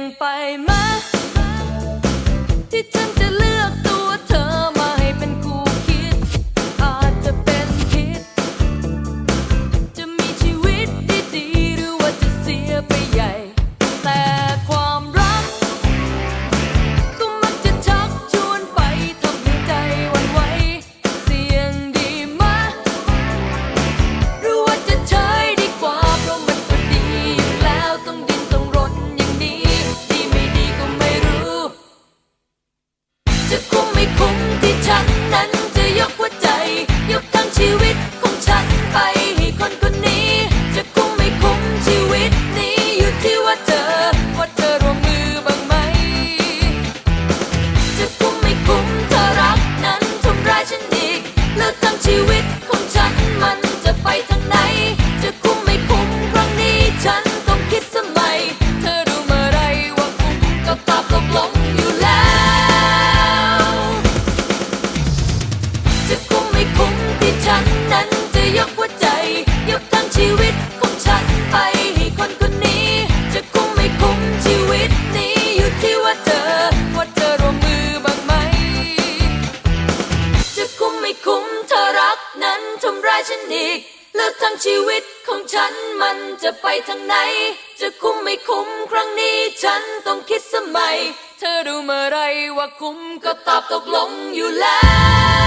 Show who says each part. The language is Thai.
Speaker 1: นไปไหมที่ทำ ทั้งชีวิตของฉันมันจะไปทางไหน จะคุ้มไม่คุ้มครั้งนี้ฉันต้องคิดสมัย เธอรู้เมื่อไรว่าคุ้มก็ตอบตกลงอยู่แล้ว